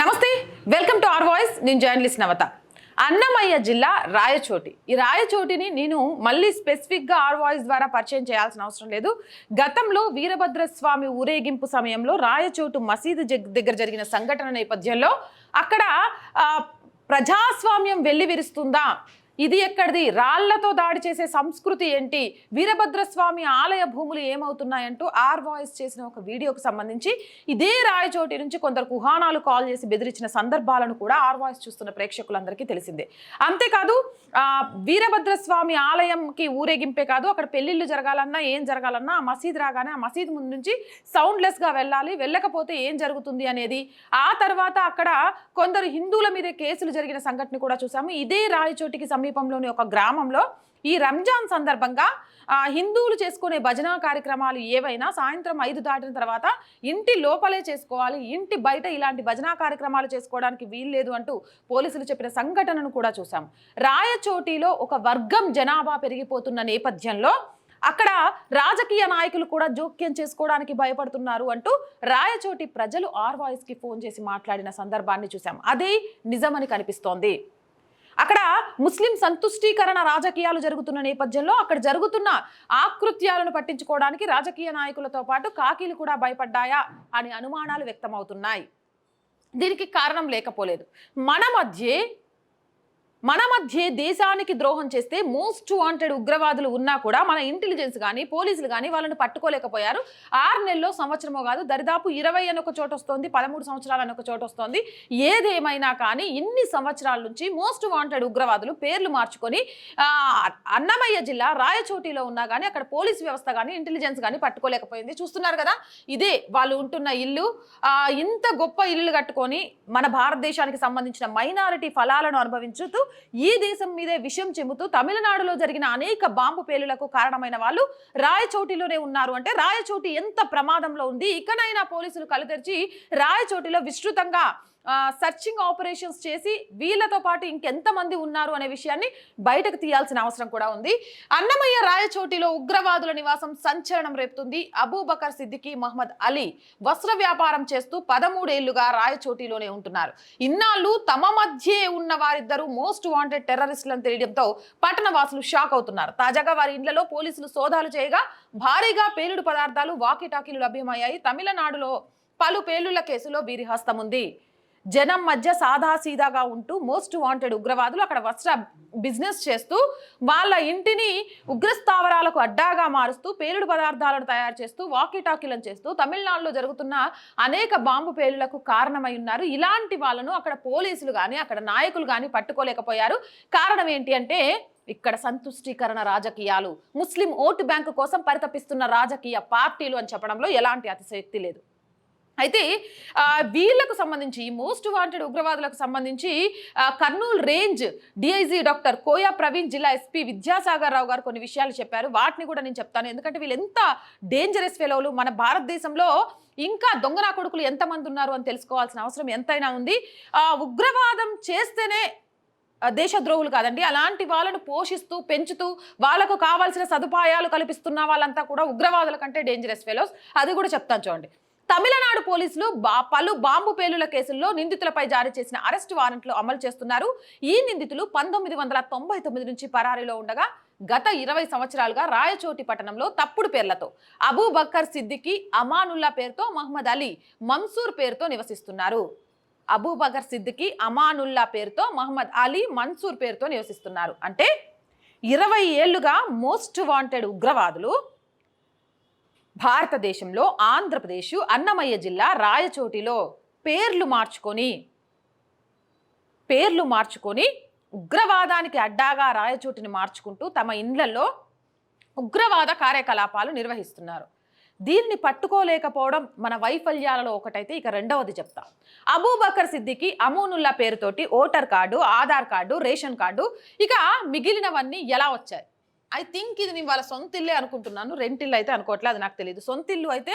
నమస్తే welcome to R voice. నేను journalist నవత. అన్నమయ్య జిల్లా రాయచోటి. ఈ రాయచోటిని నేను మళ్ళీ స్పెసిఫిక్గా ఆర్ వాయిస్ ద్వారా పరిచయం చేయాల్సిన అవసరం లేదు. గతంలో వీరభద్రస్వామి ఊరేగింపు సమయంలో రాయచోటు మసీదు దగ్గర జరిగిన సంఘటన నేపథ్యంలో అక్కడ ప్రజాస్వామ్యం వెళ్ళి విరుస్తుందా ఇది ఎక్కడిది? రాళ్ళతో దాడి చేసే సంస్కృతి ఏంటి? వీరభద్రస్వామి ఆలయ భూములు ఏమవుతున్నాయంటూ ఆర్ వాయిస్ చేసిన ఒక వీడియోకు సంబంధించి ఇదే రాయచోటి నుంచి కొందరు కుహానాలు కాల్ చేసి బెదిరించిన సందర్భాలను కూడా ఆర్ వాయిస్ చూస్తున్న ప్రేక్షకులందరికీ తెలిసిందే. అంతేకాదు వీరభద్రస్వామి ఆలయంకి ఊరేగింపే కాదు అక్కడ పెళ్ళిళ్ళు జరగాలన్నా ఏం జరగాలన్నా ఆ మసీద్ రాగానే ఆ మసీద్ ముందు నుంచి సౌండ్లెస్గా వెళ్ళాలి వెళ్ళకపోతే ఏం జరుగుతుంది అనేది. ఆ తర్వాత అక్కడ కొందరు హిందువుల మీద కేసులు జరిగిన సంఘటన కూడా చూసాము. ఇదే రాయచోటికి సమీపంలోని ఒక గ్రామంలో ఈ రంజాన్ సందర్భంగా హిందువులు చేసుకునే భజన కార్యక్రమాలు ఏవైనా సాయంత్రం ఐదు దాటిన తర్వాత ఇంటి లోపలే చేసుకోవాలి ఇంటి బయట ఇలాంటి భజన కార్యక్రమాలు చేసుకోవడానికి వీల్లేదు అంటూ పోలీసులు చెప్పిన సంఘటనను కూడా చూసాం రాయచోటిలో ఒక వర్గం జనాభా పెరిగిపోతున్న నేపథ్యంలో అక్కడ రాజకీయ నాయకులు కూడా జోక్యం చేసుకోవడానికి భయపడుతున్నారు అంటూ రాయచోటి ప్రజలు ఆర్ వాయిస్కి ఫోన్ చేసి మాట్లాడిన సందర్భాన్ని చూసాం అదే నిజమని కనిపిస్తోంది. అక్కడ ముస్లిం సంతుష్టీకరణ రాజకీయాలు జరుగుతున్న నేపథ్యంలో అక్కడ జరుగుతున్న ఆకృత్యాలను పట్టించుకోవడానికి రాజకీయ నాయకులతో పాటు కాకీలు కూడా భయపడ్డాయా అని అనుమానాలు వ్యక్తమవుతున్నాయి. దీనికి కారణం లేకపోలేదు. మన మధ్య మన మధ్య దేశానికి ద్రోహం చేస్తే మోస్ట్ వాంటెడ్ ఉగ్రవాదులు ఉన్నా కూడా మన ఇంటెలిజెన్స్ కానీ పోలీసులు కానీ వాళ్ళని పట్టుకోలేకపోయారు. ఆరు నెలలో సంవత్సరమో కాదు దరిదాపు ఇరవై అని ఒక చోట వస్తుంది పదమూడు సంవత్సరాలు అని ఒక చోట వస్తుంది. ఏదేమైనా కానీ ఇన్ని సంవత్సరాల నుంచి మోస్ట్ వాంటెడ్ ఉగ్రవాదులు పేర్లు మార్చుకొని అన్నమయ్య జిల్లా రాయచోటిలో ఉన్నా కానీ అక్కడ పోలీస్ వ్యవస్థ కానీ ఇంటెలిజెన్స్ కానీ పట్టుకోలేకపోయింది. చూస్తున్నారు కదా ఇదే వాళ్ళు ఉంటున్న ఇల్లు. ఇంత గొప్ప ఇల్లు కట్టుకొని మన భారతదేశానికి సంబంధించిన మైనారిటీ ఫలాలను అనుభవించుతూ ఈ దేశం మీదే విషయం చెబుతూ తమిళనాడులో జరిగిన అనేక బాంబు పేలులకు కారణమైన వాళ్ళు రాయచోటిలోనే ఉన్నారు. అంటే రాయచోటి ఎంత ప్రమాదంలో ఉంది? ఇకనైనా పోలీసులు కలుదరిచి రాయచోటిలో విస్తృతంగా సర్చింగ్ ఆపరేషన్స్ చేసి వీళ్ళతో పాటు ఇంకెంతమంది ఉన్నారు అనే విషయాన్ని బయటకు తీయాల్సిన అవసరం కూడా ఉంది. అన్నమయ్య రాయచోటిలో ఉగ్రవాదుల నివాసం సంచలనం రేపుతుంది. అబూబకర్ సిద్దికి మహమ్మద్ అలీ వస్త్ర వ్యాపారం చేస్తూ పదమూడేళ్ళుగా రాయచోటిలోనే ఉంటున్నారు. ఇన్నాళ్ళు తమ మధ్యే ఉన్న వారిద్దరూ మోస్ట్ వాంటెడ్ టెర్రరిస్టులను తెలియడంతో పట్టణ వాసులు షాక్ అవుతున్నారు. తాజాగా వారి ఇండ్లలో పోలీసులు సోదాలు చేయగా భారీగా పేలుడు పదార్థాలు వాకిటాకీలు లభ్యమయ్యాయి. తమిళనాడులో పలు పేలుళ్ళ కేసులో వీరి హస్తం ఉంది జనం మధ్య సాదాసీదాగా ఉంటూ మోస్ట్ వాంటెడ్ ఉగ్రవాదులు అక్కడ వస్త్ర బిజినెస్ చేస్తూ వాళ్ళ ఇంటిని ఉగ్రస్థావరాలకు అడ్డాగా మారుస్తూ పేలుడు పదార్థాలను తయారు చేస్తూ వాకీటాకీలను చేస్తూ తమిళనాడులో జరుగుతున్న అనేక బాంబు పేలులకు కారణమై ఉన్నారు. ఇలాంటి వాళ్ళను అక్కడ పోలీసులు కానీ అక్కడ నాయకులు కానీ పట్టుకోలేకపోయారు. కారణం ఏంటి అంటే ఇక్కడ సంతుష్టీకరణ రాజకీయాలు. ముస్లిం ఓటు బ్యాంకు కోసం పరితపిస్తున్న రాజకీయ పార్టీలు అని చెప్పడంలో ఎలాంటి అతిశక్తి లేదు. అయితే వీళ్ళకు వీళ్ళకు సంబంధించి మోస్ట్ వాంటెడ్ ఉగ్రవాదులకు సంబంధించి Kurnool range DIG doctor Koya Praveen జిల్లా ఎస్పీ విద్యాసాగర్ రావు గారు కొన్ని విషయాలు చెప్పారు. వాటిని కూడా నేను చెప్తాను. ఎందుకంటే వీళ్ళు ఎంత డేంజరస్ ఫెలోలు మన భారతదేశంలో ఇంకా దొంగనా కొడుకులు ఎంతమంది ఉన్నారు అని తెలుసుకోవాల్సిన అవసరం ఎంతైనా ఉంది. ఆ, ఉగ్రవాదం చేస్తేనే దేశద్రోహులు కాదండి. అలాంటి వాళ్ళను పోషిస్తూ పెంచుతూ వాళ్ళకు కావాల్సిన సదుపాయాలు కల్పిస్తున్న వాళ్ళంతా కూడా ఉగ్రవాదుల కంటే డేంజరస్ ఫెలోస్ అది కూడా చెప్తాను చూడండి. తమిళనాడు పోలీసులు బా పలు బాంబు పేలుల కేసుల్లో నిందితులపై జారీ చేసిన అరెస్ట్ వారెంట్లు అమలు చేస్తున్నారు. ఈ నిందితులు పంతొమ్మిది వందల తొంభై తొమ్మిది నుంచి పరారీలో ఉండగా గత ఇరవై సంవత్సరాలుగా రాయచోటి పట్టణంలో తప్పుడు పేర్లతో అబూబక్కర్ సిద్దికి అమానుల్లా పేరుతో మహమ్మద్ అలీ మన్సూర్ పేరుతో నివసిస్తున్నారు. అబూబకర్ సిద్దికి అమానుల్లా పేరుతో మహమ్మద్ అలీ మన్సూర్ పేరుతో నివసిస్తున్నారు. అంటే ఇరవై ఏళ్ళుగా మోస్ట్ వాంటెడ్ ఉగ్రవాదులు భారతదేశంలో ఆంధ్రప్రదేశ్ అన్నమయ్య జిల్లా రాయచోటిలో పేర్లు మార్చుకొని పేర్లు మార్చుకొని ఉగ్రవాదానికి అడ్డాగా రాయచోటిని మార్చుకుంటూ తమ ఇండ్లలో ఉగ్రవాద కార్యకలాపాలు నిర్వహిస్తున్నారు. దీన్ని పట్టుకోలేకపోవడం మన వైఫల్యాలలో ఒకటైతే ఇక రెండవది చెప్తా. అబూబకర్ సిద్దికి అమూనుల్లా పేరుతోటి voter card Aadhaar card ration card ఇక మిగిలినవన్నీ ఎలా వచ్చాయి? ఐ థింక్ ఇది నేను వాళ్ళ సొంత ఇల్లే అనుకుంటున్నాను. రెంటిల్లు అయితే అనుకోవట్లేదు అది నాకు తెలియదు సొంత ఇల్లు అయితే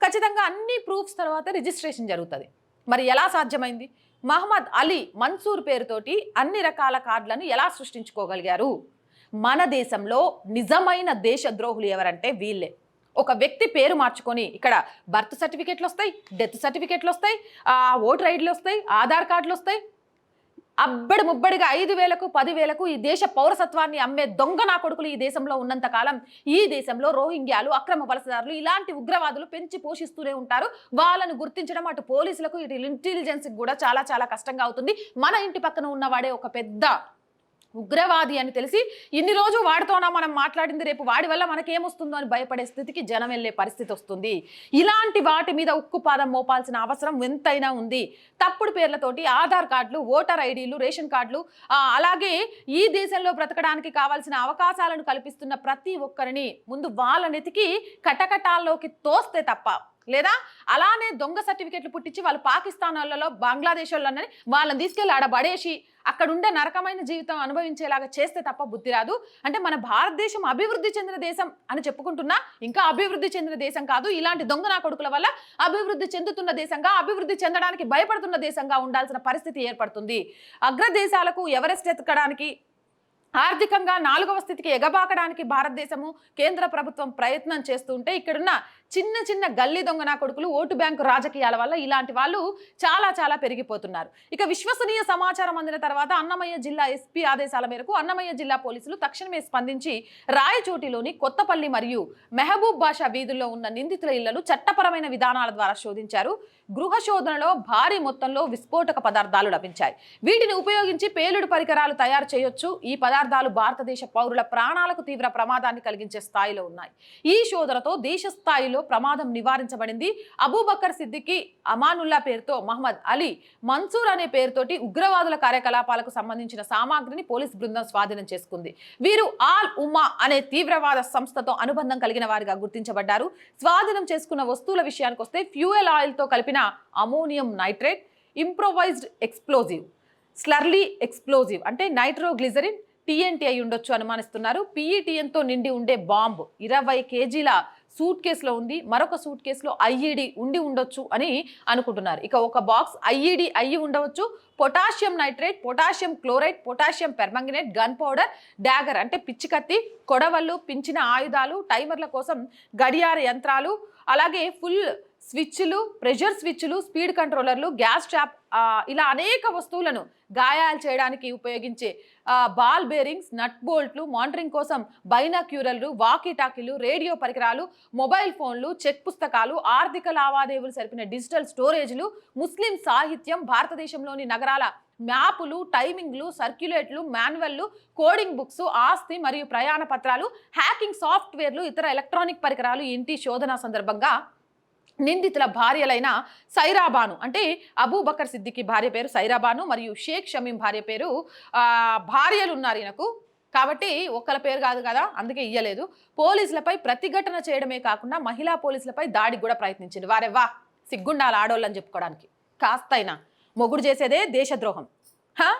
ఖచ్చితంగా అన్ని ప్రూఫ్స్ తర్వాత రిజిస్ట్రేషన్ జరుగుతుంది. మరి ఎలా సాధ్యమైంది? మహమ్మద్ అలీ మన్సూర్ పేరుతోటి అన్ని రకాల కార్డులను ఎలా సృష్టించుకోగలిగారు? మన దేశంలో నిజమైన దేశద్రోహులు ఎవరంటే వీళ్ళే. ఒక వ్యక్తి పేరు మార్చుకొని ఇక్కడ బర్త్ సర్టిఫికేట్లు వస్తాయి డెత్ సర్టిఫికేట్లు వస్తాయి ఆ, ఓటర్ ఐడీలు వస్తాయి ఆధార్ కార్డులు వస్తాయి అబ్బడి ముబ్బడిగా ఐదు వేలకు పదివేలకు ఈ దేశ పౌరసత్వాన్ని అమ్మే దొంగ నా కొడుకులు ఈ దేశంలో ఉన్నంత కాలం ఈ దేశంలో రోహింగ్యాలు అక్రమ వలసదారులు ఇలాంటి ఉగ్రవాదులు పెంచి పోషిస్తూనే ఉంటారు. వాళ్ళని గుర్తించడం అటు పోలీసులకు ఇటు ఇంటెలిజెన్స్కి కూడా చాలా చాలా కష్టంగా అవుతుంది. మన ఇంటి పక్కన ఉన్నవాడే ఒక పెద్ద ఉగ్రవాది అని తెలిసి ఇన్ని రోజు వాడితోనా మనం మాట్లాడింది రేపు వాడి వల్ల మనకేమొస్తుందో అని భయపడే స్థితికి జనం వెళ్ళే పరిస్థితి వస్తుంది. ఇలాంటి వాటి మీద ఉక్కుపాదం మోపాల్సిన అవసరం ఎంతైనా ఉంది. తప్పుడు పేర్లతోటి ఆధార్ కార్డులు ఓటర్ ఐడీలు రేషన్ కార్డులు అలాగే ఈ దేశంలో బ్రతకడానికి కావాల్సిన అవకాశాలను కల్పిస్తున్న ప్రతి ఒక్కరిని ముందు వాళ్ళనెతికి కటకటాల్లోకి తోస్తే తప్ప లేదా అలానే దొంగ సర్టిఫికెట్లు పుట్టించి వాళ్ళు పాకిస్తాన్ వాళ్ళలో బంగ్లాదేశ్ వాళ్ళని వాళ్ళని తీసుకెళ్ళి ఆడ పడేసి అక్కడ ఉండే నరకమైన జీవితం అనుభవించేలాగా చేస్తే తప్ప బుద్ధి రాదు. అంటే మన భారతదేశం అభివృద్ధి చెందిన దేశం అని చెప్పుకుంటున్నా ఇంకా అభివృద్ధి చెందిన దేశం కాదు. ఇలాంటి దొంగ నా కొడుకుల వల్ల అభివృద్ధి చెందుతున్న దేశంగా అభివృద్ధి చెందడానికి భయపడుతున్న దేశంగా ఉండాల్సిన పరిస్థితి ఏర్పడుతుంది. అగ్రదేశాలకు ఎవరెస్ట్ ఎత్తకడానికి ఆర్థికంగా నాలుగవ స్థితికి ఎగబాకడానికి భారతదేశము కేంద్ర ప్రభుత్వం ప్రయత్నం చేస్తుంటే ఇక్కడున్న చిన్న చిన్న గల్లీ దొంగ నా కొడుకులు ఓటు బ్యాంకు రాజకీయాల వల్ల ఇలాంటి వాళ్ళు చాలా చాలా పెరిగిపోతున్నారు. ఇక విశ్వసనీయ సమాచారం అందిన తర్వాత అన్నమయ్య జిల్లా ఎస్పీ ఆదేశాల మేరకు అన్నమయ్య జిల్లా పోలీసులు తక్షణమే స్పందించి రాయచోటిలోని కొత్తపల్లి మరియు మెహబూబ్ బాషా వీధుల్లో ఉన్న నిందితుల ఇళ్ళను చట్టపరమైన విధానాల ద్వారా శోధించారు. గృహ శోధనలో భారీ మొత్తంలో విస్ఫోటక పదార్థాలు లభించాయి. వీటిని ఉపయోగించి పేలుడు పరికరాలు తయారు చేయొచ్చు. ఈ పదార్థాలు భారతదేశ పౌరుల ప్రాణాలకు తీవ్ర ప్రమాదాన్ని కలిగించే స్థాయిలో ఉన్నాయి. ఈ శోధనతో దేశ స్థాయిలో ప్రమాదం నివారించబడింది. అబూబకర్ సిద్దికి అమానుల్లా పేరుతో మహమ్మద్ అలీ మన్సూర్ అనే పేరుతోటి ఉగ్రవాదుల కార్యకలాపాలకు సంబంధించిన సామాగ్రిని పోలీస్ బృందం స్వాధీనం చేసుకుంది. వీరు ఆల్ ఉమా అనే తీవ్రవాద సంస్థతో అనుబంధం కలిగిన వారిగా గుర్తించబడ్డారు. స్వాధీనం చేసుకున్న వస్తువుల విషయానికి వస్తే ఫ్యూయల్ ఆయిల్తో కలిపిన ammonium nitrate improvised explosive slurry explosive అంటే నైట్రోగ్లిజరిన్ టీఎన్టీ అయి ఉండొచ్చు అనుమానిస్తున్నారు. పీఈటీఎన్తో నిండి ఉండే బాంబు ఇరవై కేజీల సూట్ కేసులో ఉంది మరొక సూట్ కేసులో ఐఈడి ఉండి ఉండొచ్చు అని అనుకుంటున్నారు. ఇక ఒక బాక్స్ ఐఈడి అయ్యి ఉండవచ్చు. Potassium nitrate potassium chloride potassium permanganate gun powder dagger అంటే పిచ్చికత్తి కొడవళ్ళు పించిన ఆయుధాలు టైమర్ల కోసం గడియార యంత్రాలు అలాగే ఫుల్ స్విచ్లు ప్రెషర్ స్విచ్లు స్పీడ్ కంట్రోలర్లు గ్యాస్ ట్యాప్ ఇలా అనేక వస్తువులను గాయాలు చేయడానికి ఉపయోగించే బాల్ బేరింగ్స్ నట్ బోల్ట్లు మానిటరింగ్ కోసం బైనాక్యూరల్లు వాకీ టాకీలు రేడియో పరికరాలు మొబైల్ ఫోన్లు చెక్ పుస్తకాలు ఆర్థిక లావాదేవీలు సరిపిన డిజిటల్ స్టోరేజ్లు ముస్లిం సాహిత్యం భారతదేశంలోని నగరాల మ్యాపులు టైమింగ్లు సర్క్యులేట్లు మాన్యువల్లు కోడింగ్ బుక్స్ ఆస్తి మరియు ప్రయాణ పత్రాలు హ్యాకింగ్ సాఫ్ట్వేర్లు ఇతర ఎలక్ట్రానిక్ పరికరాలు ఇంటి శోధన సందర్భంగా నిందితుల భార్యలైన సైరాబాను అంటే అబూబకర్ సిద్దికి భార్య పేరు సైరాబాను మరియు షేక్ షమీం భార్య పేరు భార్యలు ఉన్నారు ఈయనకు. కాబట్టి ఒక్కల పేరు కాదు కదా అందుకే ఇయ్యలేదు. పోలీసులపై ప్రతిఘటన చేయడమే కాకుండా మహిళా పోలీసులపై దాడికి కూడా ప్రయత్నించింది. వారెవ్వా సిగ్గుండాలి ఆడోళ్ళని చెప్పుకోవడానికి. కాస్తైనా మొగుడు చేసేదే దేశద్రోహం. హా?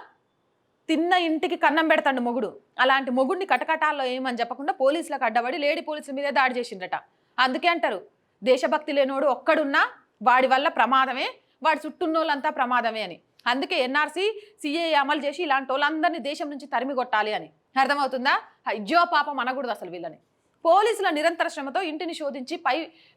తిన్న ఇంటికి కన్నం పెడతాడు మొగుడు. అలాంటి మొగుడిని కటకటాల్లో ఏమని చెప్పకుండా పోలీసులకు అడ్డబడి లేడీ పోలీసుల మీదే దాడి చేసిండట అందుకే అంటారు దేశభక్తి లేనోడు ఒక్కడున్నా వాడి వల్ల ప్రమాదమే వాడి చుట్టున్నోళ్ళంతా ప్రమాదమే అని. అందుకే ఎన్ఆర్సీ సిఏ అమలు చేసి ఇలాంటి వాళ్ళందరినీ దేశం నుంచి తరిమి కొట్టాలి అని. అర్థమవుతుందా? అయ్యో పాపం అనకూడదు అసలు వీళ్ళని. పోలీసుల నిరంతర శ్రమతో ఇంటిని శోధించి పై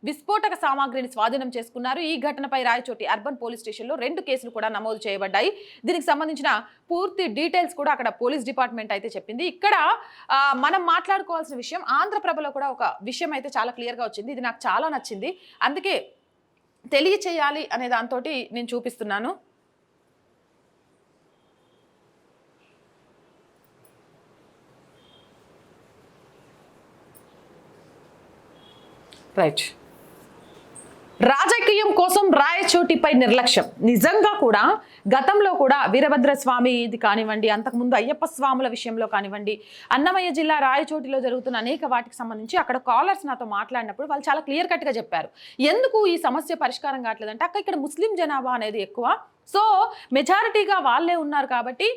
విస్ఫోటక సామాగ్రిని స్వాధీనం చేసుకున్నారు. ఈ ఘటనపై రాయచోటి అర్బన్ పోలీస్ స్టేషన్లో రెండు కేసులు కూడా నమోదు చేయబడ్డాయి. దీనికి సంబంధించిన పూర్తి డీటెయిల్స్ కూడా అక్కడ పోలీస్ డిపార్ట్మెంట్ అయితే చెప్పింది. ఇక్కడ మనం మాట్లాడుకోవాల్సిన విషయం ఆంధ్రప్రభలో కూడా ఒక విషయం అయితే చాలా క్లియర్గా వచ్చింది. ఇది నాకు చాలా నచ్చింది. అందుకే తెలియచేయాలి అనే దాంతో నేను చూపిస్తున్నాను. రైట్ రాజకీయం కోసం రాయచోటిపై నిర్లక్ష్యం. నిజంగా కూడా గతంలో కూడా వీరభద్ర స్వామి ఇది కానివ్వండి అంతకుముందు అయ్యప్ప స్వాముల విషయంలో కానివ్వండి అన్నమయ్య జిల్లా రాయచోటిలో జరుగుతున్న అనేక వాటికి సంబంధించి అక్కడ కాలర్స్ నాతో మాట్లాడినప్పుడు వాళ్ళు చాలా క్లియర్ కట్గా చెప్పారు. ఎందుకు ఈ సమస్య పరిష్కారం కావట్లేదంటే అక్క ఇక్కడ ముస్లిం జనాభా అనేది ఎక్కువ సో మెజారిటీగా వాళ్ళే ఉన్నారు కాబట్టి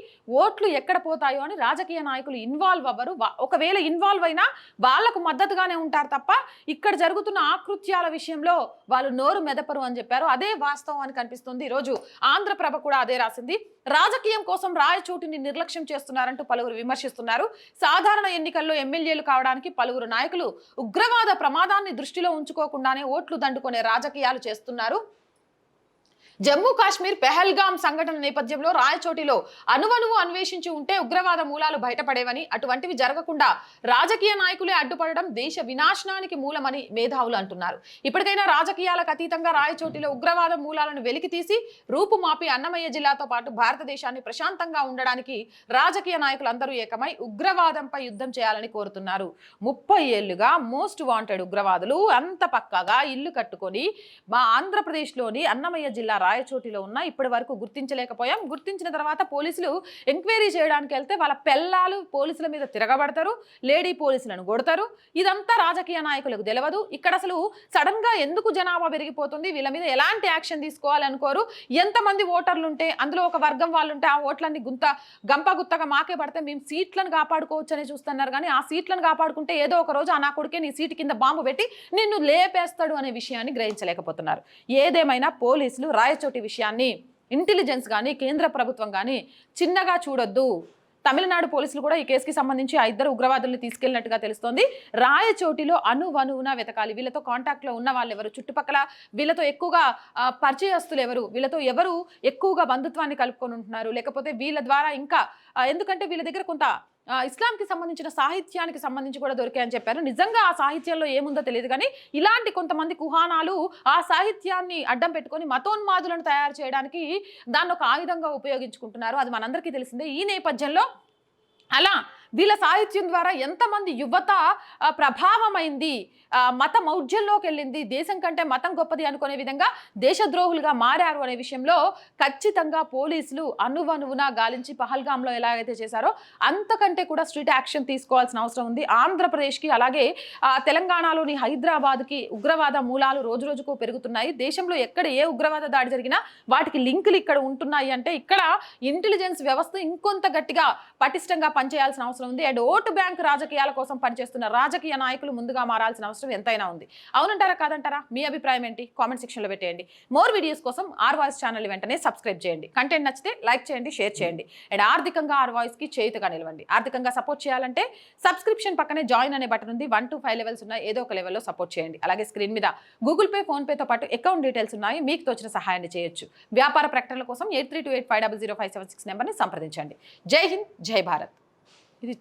ఓట్లు ఎక్కడ పోతాయో అని రాజకీయ నాయకులు ఇన్వాల్వ్ అవ్వరు. ఒకవేళ ఇన్వాల్వ్ అయినా వాళ్ళకు మద్దతుగానే ఉంటారు తప్ప ఇక్కడ జరుగుతున్న ఆకృత్యాల విషయంలో వాళ్ళు నోరు మెదపరు అని చెప్పారు. అదే వాస్తవం అని కనిపిస్తుంది ఈరోజు ఆంధ్రప్రభ కూడా అదే రాసింది. రాజకీయం కోసం రాయచోటిని నిర్లక్ష్యం చేస్తున్నారంటూ పలువురు విమర్శిస్తున్నారు. సాధారణ ఎన్నికల్లో ఎమ్మెల్యేలు కావడానికి పలువురు నాయకులు ఉగ్రవాద ప్రమాదాన్ని దృష్టిలో ఉంచుకోకుండానే ఓట్లు దండుకునే రాజకీయాలు చేస్తున్నారు. జమ్మూ కాశ్మీర్ పెహల్గాం సంఘటన నేపథ్యంలో రాయచోటిలో అనువనువు అన్వేషించి ఉంటే ఉగ్రవాద మూలాలు బయటపడేవని అటువంటివి జరగకుండా రాజకీయ నాయకులే అడ్డుపడడం దేశ వినాశనానికి మూలమని మేధావులు అంటున్నారు. ఇప్పటికైనా రాజకీయాలకు అతీతంగా రాయచోటిలో ఉగ్రవాద మూలాలను వెలికితీసి రూపుమాపి అన్నమయ్య జిల్లాతో పాటు భారతదేశాన్ని ప్రశాంతంగా ఉండడానికి రాజకీయ నాయకులందరూ ఏకమై ఉగ్రవాదంపై యుద్ధం చేయాలని కోరుతున్నారు. ముప్పై ఏళ్ళుగా మోస్ట్ వాంటెడ్ ఉగ్రవాదులు అంత పక్కగా ఇల్లు కట్టుకొని మా ఆంధ్రప్రదేశ్లోని అన్నమయ్య జిల్లా రాయచోటిలో ఉన్న ఇప్పటి వరకు గుర్తించలేకపోయాం. గుర్తించిన తర్వాత పోలీసులు ఎంక్వైరీ చేయడానికి వెళ్తే వాళ్ళ పెళ్ళాలు పోలీసుల మీద తిరగబడతారు లేడీ పోలీసులను కొడతారు. ఇదంతా రాజకీయ నాయకులకు తెలియదు ఇక్కడ అసలు సడన్గా ఎందుకు జనాభా పెరిగిపోతుంది? వీళ్ళ మీద ఎలాంటి యాక్షన్ తీసుకోవాలనుకోరు ఎంతమంది ఓటర్లు ఉంటే అందులో ఒక వర్గం వాళ్ళు ఉంటే ఆ ఓట్లన్నీ గుంత గంప గుత్తగా మాకే పడితే మేము సీట్లను కాపాడుకోవచ్చు అని చూస్తున్నారు. కానీ ఆ సీట్లను కాపాడుకుంటే ఏదో ఒక రోజు ఆ నా కొడుకే నీ సీటు కింద బాంబు పెట్టి నిన్ను లేపేస్తాడు అనే విషయాన్ని గ్రహించలేకపోతున్నారు. ఏదేమైనా పోలీసులు రాయచోటి విషయాన్ని ఇంటెలిజెన్స్ కానీ కేంద్ర ప్రభుత్వం కానీ చిన్నగా చూడొద్దు. తమిళనాడు పోలీసులు కూడా ఈ కేసుకి సంబంధించి ఆ ఇద్దరు ఉగ్రవాదుల్ని తీసుకెళ్ళినట్టుగా తెలుస్తోంది. రాయచోటిలో అనువనువున వెతకాలి. వీళ్ళతో కాంటాక్ట్లో ఉన్న వాళ్ళు ఎవరు చుట్టుపక్కల వీళ్ళతో ఎక్కువగా పరిచయస్తులు ఎవరు? వీళ్ళతో ఎవరు ఎక్కువగా బంధుత్వాన్ని కలుపుకొని ఉంటున్నారు? లేకపోతే వీళ్ళ ద్వారా ఇంకా ఎందుకంటే వీళ్ళ దగ్గర కొంత ఇస్లాంకి సంబంధించిన సాహిత్యానికి సంబంధించి కూడా దొరికాయని చెప్పారు. నిజంగా ఆ సాహిత్యంలో ఏముందో తెలియదు కానీ ఇలాంటి కొంతమంది కుహానాలు ఆ సాహిత్యాన్ని అడ్డం పెట్టుకొని మతోన్మాదులను తయారు చేయడానికి దాన్ని ఒక ఆయుధంగా ఉపయోగించుకుంటున్నారు. అది మనందరికీ తెలిసిందే. ఈ నేపథ్యంలో అలా వీళ్ళ సాహిత్యం ద్వారా ఎంతమంది యువత ప్రభావమైంది మత మౌఢ్యంలోకి వెళ్ళింది దేశం కంటే మతం గొప్పది అనుకునే విధంగా దేశద్రోహులుగా మారారు అనే విషయంలో ఖచ్చితంగా పోలీసులు అనువనువున గాలించి పహల్గామ్లో ఎలాగైతే చేశారో అంతకంటే కూడా స్ట్రీట్ యాక్షన్ తీసుకోవాల్సిన అవసరం ఉంది. ఆంధ్రప్రదేశ్కి అలాగే తెలంగాణలోని హైదరాబాద్కి ఉగ్రవాద మూలాలు రోజు రోజుకు పెరుగుతున్నాయి. దేశంలో ఎక్కడ ఏ ఉగ్రవాద దాడి జరిగినా వాటికి లింకులు ఇక్కడ ఉంటున్నాయి అంటే ఇక్కడ ఇంటెలిజెన్స్ వ్యవస్థ ఇంకొంత గట్టిగా పటిష్టంగా పనిచేయాల్సిన అవసరం ఉంది. అండ్ ఓటు బ్యాంక్ రాజకీయాల కోసం పనిచేస్తున్న రాజకీయ నాయకులు ముందుగా మారాల్సిన అవసరం ఎంతైనా ఉంది. అవునంటారా కాదంటారా? మీ అభిప్రాయం ఏంటి? కామెంట్ సెక్షన్లో పెట్టేయండి. మోర్ వీడియోస్ కోసం ఆర్ వాయిస్ ఛానల్ వెంటనే సబ్స్క్రైబ్ చేయండి. కంటెంట్ నచ్చితే లైక్ చేయండి షేర్ చేయండి. అండ్ ఆర్థికంగా ఆర్ వాయిస్కి చేయుతగా నిలవండి. ఆర్థికంగా సపోర్ట్ చేయాలంటే సబ్స్క్రిప్షన్ పక్కనే జాయిన్ అనే బటన్ ఉంది. వన్ టు ఫైవ్ లెవెల్స్ ఉన్నాయి. ఏదో ఒక లెవెల్లో సపోర్ట్ చేయండి. అలాగే స్క్రీన్ మీద గూగుల్ పే ఫోన్ పేతో పాటు అకౌంట్ డీటెయిల్స్ ఉన్నాయి. మీకు తోచిన సహాయాన్ని చేయొచ్చు. వ్యాపార ప్రకటనల కోసం eight three two eight five double zero five seven six నెంబర్ని సంప్రదించండి. జై హింద్ జై భారత్. ఇది